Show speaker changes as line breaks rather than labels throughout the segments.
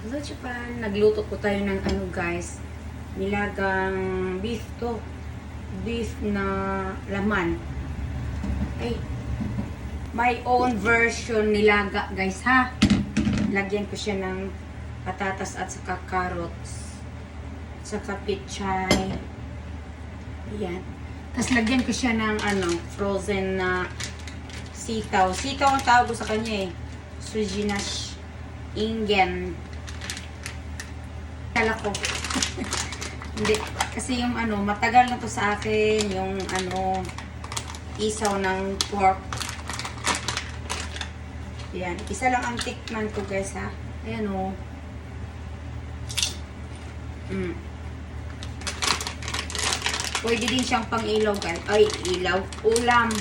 Hello Japan! Nagluto po tayo ng ano guys, nilagang beef to. Beef na laman. Ay, my own version nilaga guys ha. Lagyan ko siya ng patatas at saka carrots. Saka pichay. Ayan. Tapos lagyan ko siya ng ano, frozen na sitaw. Sitaw ang tawag ko sa kanya eh. Sujinash ingen. Kala ko. Hindi. Kasi yung ano, matagal na to sa akin. Yung ano, isaw ng pork. Yan. Isa lang ang tikman ko guys ha. Ayan o. Mm. Pwede din siyang pang ilaw guys. Ay, ilaw. Ulam.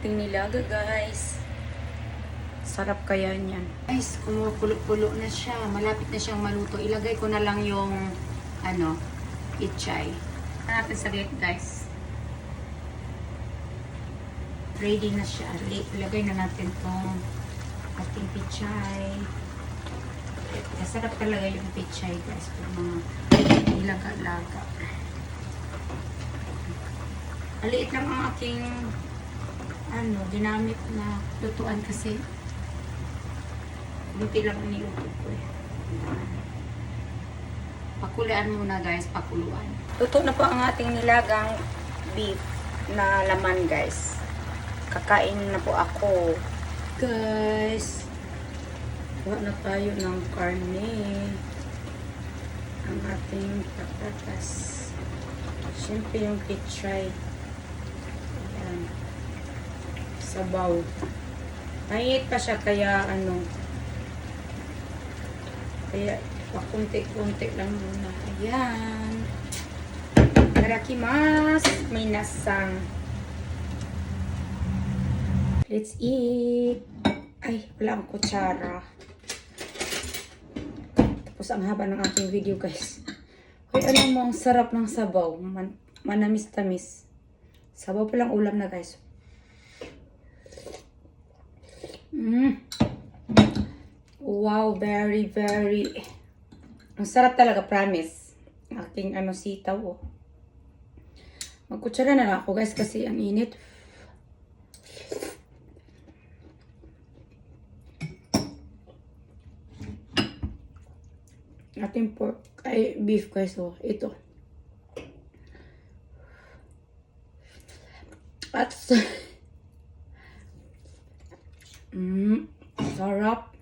Ating nilaga guys. Sarap kaya niyan. Guys, kumukulo-kulo na siya. Malapit na siyang maluto. Ilagay ko na lang yung ano, itchay. Natin sa gate guys. Ready na siya. Ilagay na natin tong ating pichay. Masarap talaga yung pichay guys. Pag mga ilaga-laga. Aliit lang ang aking ano, ginamit na lutuan kasi buti lang niluto ko eh. Pakulaan muna guys, pakuluan. Luto na po ang ating nilagang beef na laman guys. Kakain na po ako. Guys, kuha na tayo ng karne. Ang ating patatas. Siyempre yung pichay. Ayan. Sabaw. Mainit pa siya kaya ano. Kaya pakunti-kunti lang muna. Ayan. Tarakimasu. May nasang. Let's eat. Ay, wala ang kutsara. Tapos ang haba ng aking video, guys. Hoy, ano mo, ang sarap ng sabaw. Man manamis-tamis. Sabaw pa lang ulam na, guys. Mm. Wow, very, very... Ang sarap talaga, promise. Aking ano, sitaw, oh. Magkutsara na lang ako, guys, kasi ang init. ating pork, ay beef guys, oh, ito. At, mm, sarap.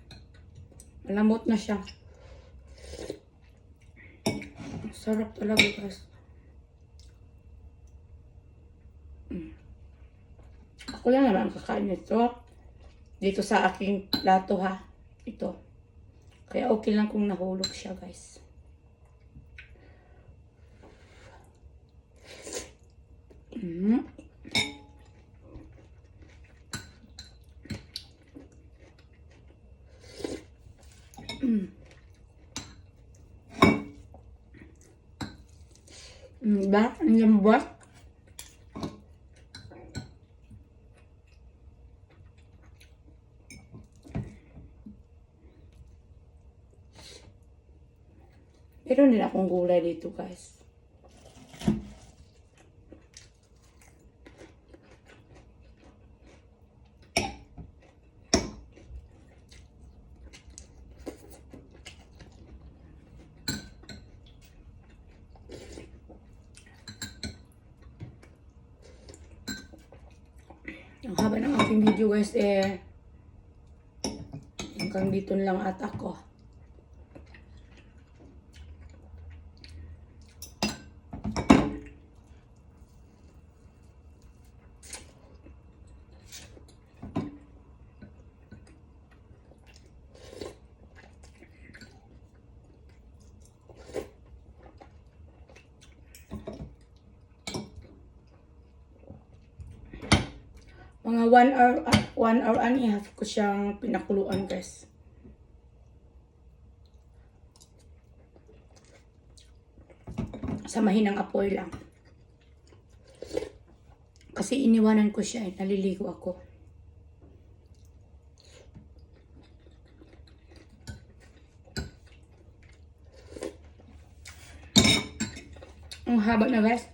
Malambot na siya. Sarap talaga guys. Mm. Ako lang naman kakain nito. Dito sa aking plato ha. Ito. Kaya okay lang kung nahulog siya, guys. Mm. Mm. Mm, diba? Ang lambot. Meron din akong gulay dito, guys. Ang haba ng aking video, guys, eh, hanggang dito lang ata ko. Mga 1 hour, ah, 1 uh, hour and a half ko siyang pinakuluan guys. Sa mahinang apoy lang. Kasi iniwanan ko siya eh, naliligo ako. Ang haba na guys.